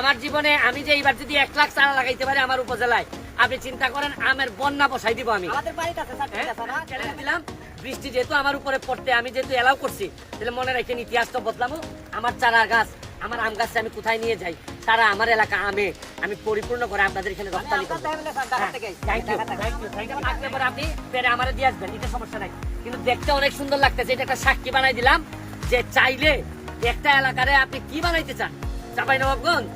আমার জীবনে আমি যে এইবার যদি এক লাখ চারা লাগাইতে পারি আমার উপজেলায় আপনি চিন্তা করেন আমের বন্যা বসাই দিব আমি। আমাদের বাড়িতে আছে স্যার ঠিক হ্যাঁ? দিলাম বৃষ্টি যেহেতু আমার উপরে পড়তে আমি যেহেতু এলাও করছি তাহলে মনে রাখেন ইতিহাসটা বদলামো। আমার চারা গাছ আমার আম গাছে আমি কোথায় নিয়ে যাই? তারা আমার এলাকা আমে। আমি পরিপূর্ণ করে আপনাদের এখানে রপ্তানি করব। পরে আপনি পেরে আমারে দিয়ে আসবেন এটা সমস্যা নাই। কিন্তু দেখতে অনেক সুন্দর লাগতেছে এটা একটা সাক্ষী বানাই দিলাম যে চাইলে একটা এলাকারে আপনি কি বানাইতে চান? চাপাই নবাবগঞ্জ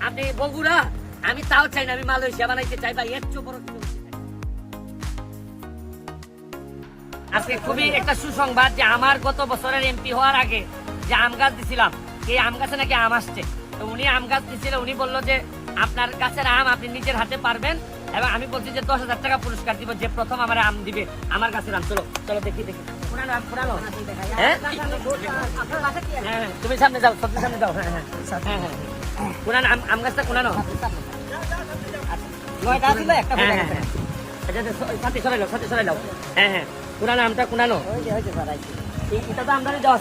আপনি বগুড়া? আমি তাও চাই না আমি মালয়েশিয়া বানাইতে চাই বা এর চেয়ে বড় কিছু আজকে খুবই একটা সুসংবাদ যে আমার গত বছরের এমপি হওয়ার আগে যে আম গাছ দিছিলাম এই আম গাছে নাকি আম আসছে। তো উনি আম গাছ দিছিল উনি বলল যে আপনার গাছের আম আপনি নিজের হাতে পারবেন এবং আমি বলছি যে দশ হাজার টাকা পুরস্কার দিব যে প্রথম আমার আম দিবে আমার গাছের আম। চলো চলো দেখি দেখি। হ্যাঁ? হ্যাঁ হ্যাঁ, তুমি সামনে যাও সবজি সামনে যাও। হ্যাঁ হ্যাঁ হ্যাঁ। হ্যাঁ আম গাছটা পুরানো নয়টা ছিল একটা হ্যাঁ হ্যাঁ। হ্যাঁ। সাথে সরাই সাথে সরাই হ্যাঁ হ্যাঁ। আমটা কুনানো? স্যার, এটা তো আমদানি দেওয়া।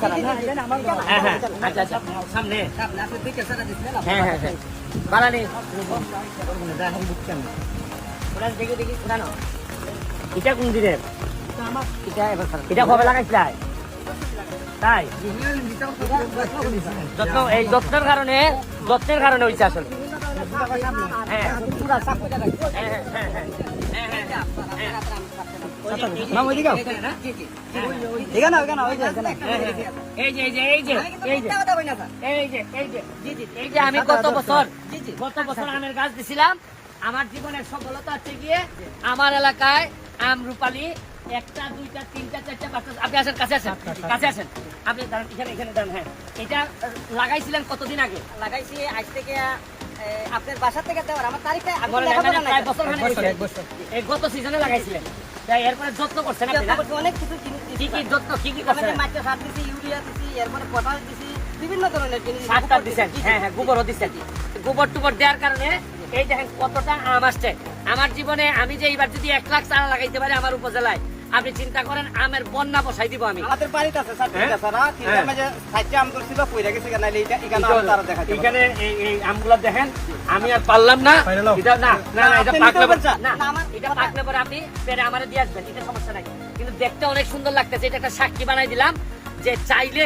হ্যাঁ হ্যাঁ। আচ্ছা আচ্ছা। সামনে। স্যার হ্যাঁ হ্যাঁ হ্যাঁ। দেখি দেখি পুরানো এটা কোন দিনের? এটা এবার স্যার। এটা কবে লাগাইছিলাই তাই? যত্ন এই যত্নের কারণে যত্নের কারণে হয়েছে আসলে। হ্যাঁ। আমি কিন্তু এই যে মিথ্যা কথা বলি না, স্যার। এই যে এই যে জি জি এই যে। আমি গত বছর জি, জি। গত বছর আমের গাছ দিছিলাম। আমার জীবনের সফলতা হচ্ছে গিয়ে আমার এলাকায় আম রূপালি একটা দুইটা তিনটা চারটা পাঁচটা আপনি আসেন কাছে আসেন কাছে আসেন। আপনি দাঁড়ান, এখানে এখানে দাঁড়ান হ্যাঁ। এটা লাগাইছিলেন কতদিন আগে? লাগাইছি আজ থেকে আপনার বাসা থেকে দেওয়ার আমার তারিখটা প্রায় বছর এই গত সিজনে লাগাইছিলেন। এরপরে যত্ন করছেন অনেক কিছু কি কি। যত্ন কি কি করছেন? সার দিছি, ইউরিয়া দিছি, এরপরে পটাশ দিছি, বিভিন্ন ধরনের জিনিস। সার টার গোবর দিচ্ছেন দিছি। হ্যাঁ হ্যাঁ গোবরও দিচ্ছেন গোবর টুবর দেওয়ার কারণে এই দেখেন কতটা আম আসছে। আমার জীবনে আমি যে এইবার যদি এক লাখ চারা লাগাইতে পারি আমার উপজেলায় আপনি চিন্তা করেন আমের বন্যা বসাই দিব আমি। আমাদের বাড়িতে আছে স্যার ঠিক হ্যাঁ? আছে তিনটা হ্যাঁ। মাঝে সাইডটা আম গেছে কেন নাইলে এটা এখানে আরও দেখাচ্ছে এখানে এই এই আমগুলো দেখেন আমি আর পারলাম না। এটা না না না এটা পাকলে পরে- না না, এটা পাকলে পরে আপনি পেরে আমারে দিয়ে আসবেন এটা সমস্যা নাই। কিন্তু দেখতে অনেক সুন্দর লাগতেছে এটা একটা সাক্ষী বানাই দিলাম যে চাইলে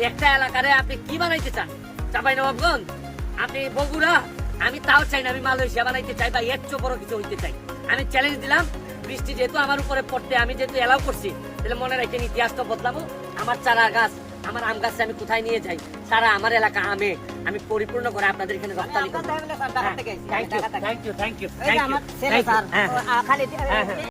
একটা এলাকারে আপনি কি বানাইতে চান? চাপাই নবাবগঞ্জ? আপনি বগুড়া? আমি তাও চাই না আমি মালয়েশিয়া বানাইতে চাই বা এর চেয়ে বড় কিছু হইতে চাই। আমি চ্যালেঞ্জ দিলাম বৃষ্টি যেহেতু আমার উপরে পড়তে আমি যেহেতু এলাও করছি তাহলে মনে রাখেন তো বদলাবো। আমার চারা গাছ আমার আম গাছে আমি কোথায় নিয়ে যাই? সারা আমার এলাকা আমে। আমি পরিপূর্ণ করে আপনাদের এখানে রপ্তানি করব। Thank you thank you thank you